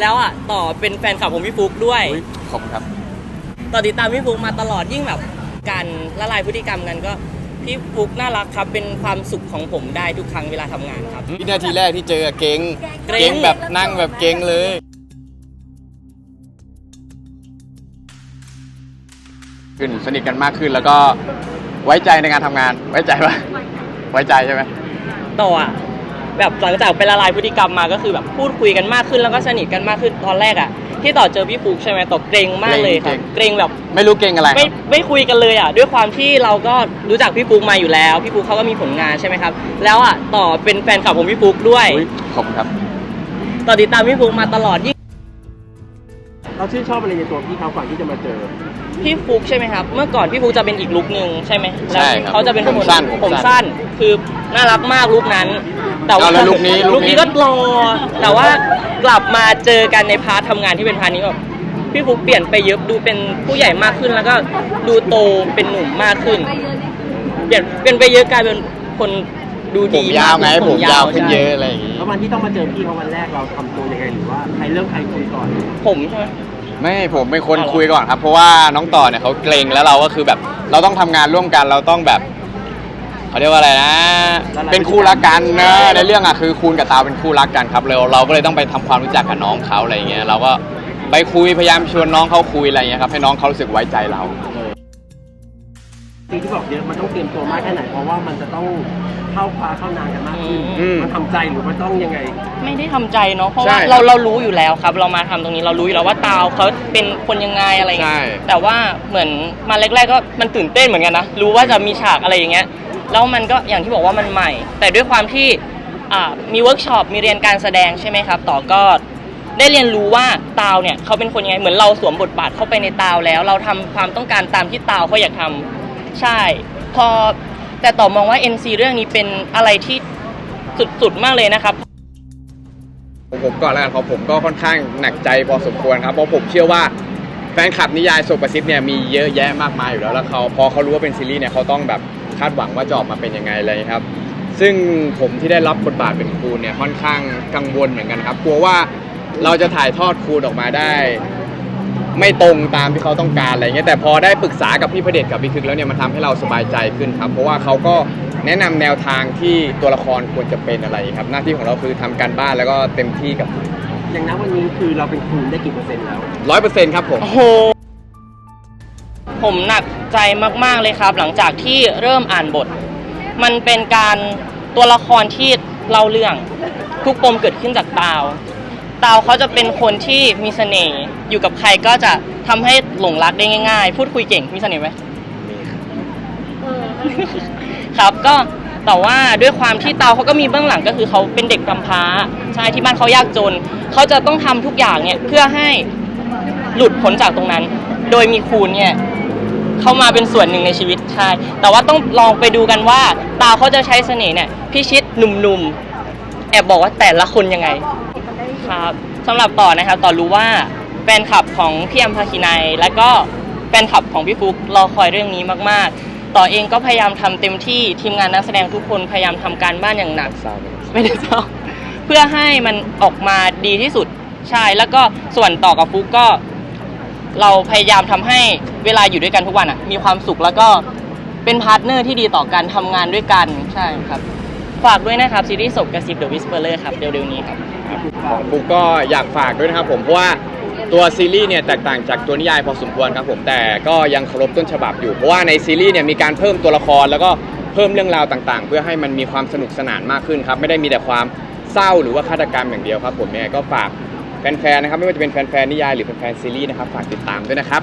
แล้วอะต่อเป็นแฟนคลับของพี่ฟุกด้วย อุ๊ยขอบคุณครับ ต่อติดตามพี่ฟุกมาตลอดยิ่งแบบการละลายพฤติกรรมกันก็พี่ฟุกน่ารักครับเป็นความสุขของผมได้ทุกครั้งเวลาทำงานครับ วินาทีแรกที่เจอเก่งเกร็งเก่งแบบนั่งแบบเก่งเลย ขึ้นสนิทกันมากขึ้นแล้วก็ไว้ใจในการทำงาน ไว้ใจปะไว้ใจใช่ไหม ต่ออะ แบบหลังจากไปละลายพฤติกรรมมาก็คือแบบพูดคุยกันมากขึ้นแล้วก็สนิทกันมากขึ้นตอนแรกอะที่ต่อเจอพี่ฟุกใช่ไหมต่อเกรงมากเลยครับเกรงแบบไม่รู้เก่งอะไรคไม่รับไม่คุยกันเลยอะด้วยความที่เราก็รู้จักพี่ฟุกมาอยู่แล้ว พี่ฟุกเขาก็มีผลงานใช่ไหมครับ แล้วอะต่อเป็นแฟนคลับของพี่ฟุกด้วยอุ๊ยขอบคุณครับต่อติดตามพี่ฟุกมาตลอดยิ่งเราชื่นชอบอะไรในตัวพี่เขาก่อนที่จะมาเจอพี่ฟุกใช่ไหมครับ เมื่อก่อนพี่ฟุกจะเป็นอีกลุคนึงใช่ไหมใช่ครับเขาจะเป็นผมสั้นผมผมสั้สั้นนคือน่ารักมากลุคนั้น แต่ว่าเอาแล้วลุคนี้ลุลุคคนี้นี้ก็รอ แต่ว่ากลับมาเจอกันในพาร์ททำงานที่เป็นพาร์ทนี้แบบพี่ฟุกเปลี่ยนไปเยอะดูเป็นผู้ใหญ่มากขึ้นแล้วก็ดูโตเป็นหนุ่มมากขึ้น เปลี่ยนเปลี่ยนไปเยอะกลายเป็นคนดูผดีมยาวไงมกผมยาวขึ้นใช่เยอะอะไรอย่างงี้ แล้ววันที่ต้องมาเจอพี่เขาวันแรกเราทำตัวยังไงหรือว่าใครเริ่มใครคุยก่อน ผมใช่ไหม ไม่ผมเป็นคนเอาเหรอคุยก่อนครับ เพราะว่าน้องต่อเนี่ยเขาเกรงแล้วเราก็คือแบบเราต้องทำงานร่วมกันเราต้องแบบ เขาเรียกว่าอะไรนะ เป็นคู่รักกันนะในเรื่องอะคือคูณกับตาวเป็นคู่รักกันครับเราเราก็เลยต้องไปทำความรู้จักกับน้องเขาอะไรอย่างเงี้ยเราก็ไปคุยพยายามชวนน้องเขาคุยอะไรอย่างเงี้ยครับให้น้องเขารู้สึกไว้ใจเราจริงที่บอกเยอะมันต้องเตรียมตัวมากแค่ไหนเพราะว่ามันจะต้องเข้าคว้าเข้านานกันมากขึ้นอืม มันทำใจหรือมันต้องยังไง ไม่ได้ทำใจเนาะเพราะใช่ว่าครับเราเรารู้อยู่แล้วครับ เรามาทำตรงนี้เรารู้อยู่แล้วว่าตาวเขาเป็นคนยังไงอะไรอย่างเงี้ยใช่แต่ว่าเหมือนมาแรกๆก็มันตื่นเต้นเหมือนกันนะรู้ว่าจะมีฉากอะไรอย่างเงี้ย แล้วมันก็อย่างที่บอกว่ามันใหม่ แต่ด้วยความที่อ่ามีเวิร์กช็อปมีเรียนการแสดงใช่ไหมครับ ต่อก็ได้เรียนรู้ว่าตาวเนี่ยเขาเป็นคนยังไงเหมือนเราสวมบทบาทเข้าไปในตาวแล้ว เราทำความต้องการตามที่ตาวเขาอยากทำใช่ พอแต่ต่อมองว่า NC เรื่องนี้เป็นอะไรที่สุดๆมากเลยนะครับผมก่อนแล้วกันของผมก็ค่อนข้างหนักใจพอสมควรครับเพราะผมเชื่อว่าแฟนคลับนิยายโซประซิดเนี่ยมีเยอะแยะมากมายอยู่แล้วแล้วเขาพอเขารู้ว่าเป็นซีรีส์เนี่ยเขาต้องแบบ คาดหวังว่าจะออกมาเป็นยังไงอะไรครับ ซึ่งผมที่ได้รับบทบาทเป็นครูเนี่ยค่อนข้างกังวลเหมือนกันครับกลัวว่าเราจะถ่ายทอดครูออกมาได้ ไม่ตรงตามที่เขาต้องการอะไรเงี้ยแต่พอได้ปรึกษากับพี่พระเดชกับพี่คึกแล้วเนี่ยมันทำให้เราสบายใจขึ้นครับ เพราะว่าเขาก็แนะนำแนวทางที่ตัวละครควรจะเป็นอะไรครับ หน้าที่ของเราคือทำการบ้านแล้วก็เต็มที่กับอย่างนั้นวันนี้คือเราเป็นครูได้กี่เปอร์เซ็นต์แล้ว ร้อยเปอร์เซ็นต์ครับผม โอ้โห ผมหนักใจมากๆเลยครับ หลังจากที่เริ่มอ่านบท มันเป็นการตัวละครที่เล่าเรื่อง ทุกปมเกิดขึ้นจากตาวตาวเขาจะเป็นคนที่มีเสน่ห์อยู่กับใครก็จะทำให้หลงรักได้ง่ายๆ พูดคุยเก่งมีเสน่ห์ไหมครับก็แต่ว่าด้วยความที่เตาเขาก็มีเบื้องหลังก็คือเขาเป็นเด็กกำพร้าใช่ที่บ้านเขายากจน เขาจะต้องทำทุกอย่างเนี่ยเพื่อให้หลุดพ้นจากตรงนั้น โดยมีคูณเนี่ย เข้ามาเป็นส่วนหนึ่งในชีวิตใช่ แต่ว่าต้องลองไปดูกันว่า ตาเขาจะใช้เสน่ห์เนี่ยพิชิตหนุ่มๆ แอบบอกว่าแต่ละคนยังไง ครับสำหรับต่อนะครับต่อรู้ว่าแฟนคลับของพี่อัมพาคินัยและก็แฟนคลับของพี่ฟุกรอคอยเรื่องนี้มากๆ ต่อเองก็พยายามทำเต็มที่ทีมงานนักแสดงทุกคนพยายามทำการบ้านอย่างหนักไม่ได้เศร้าเพื่อให้มันออกมาดีที่สุดใช่แล้วก็ส่วนต่อกับฟุกก็ เราพยายามทำให้เวลาอยู่ด้วยกันทุกวันอะ มีความสุขแล้วก็เป็นพาร์ทเนอร์ที่ดีต่อกันทำงานด้วยกันใช่ครับ ฝากด้วยนะครับซีรีส์ศพกระซิบ The Whisperer ครับเร็วๆนี้ครับของบุ๊กก็อยากฝากด้วยนะครับผมเพราะว่าตัวซีรีส์เนี่ยแตกต่างจากตัวนิยายพอสมควรครับผมแต่ก็ยังเคารพต้นฉบับอยู่เพราะว่าในซีรีส์เนี่ยมีการเพิ่มตัวละครแล้วก็เพิ่มเรื่องราวต่างๆ เพื่อให้มันมีความสนุกสนานมากขึ้นครับไม่ได้มีแต่ความเศร้าหรือว่าฆาตกรรมอย่างเดียวครับผมเนี่ยก็ฝาก ฟนๆนะครับไม่ว่าจะเป็นแฟนๆนิยายหรือแฟนๆซีรีส์นะครับฝากติดตามด้วยนะครับ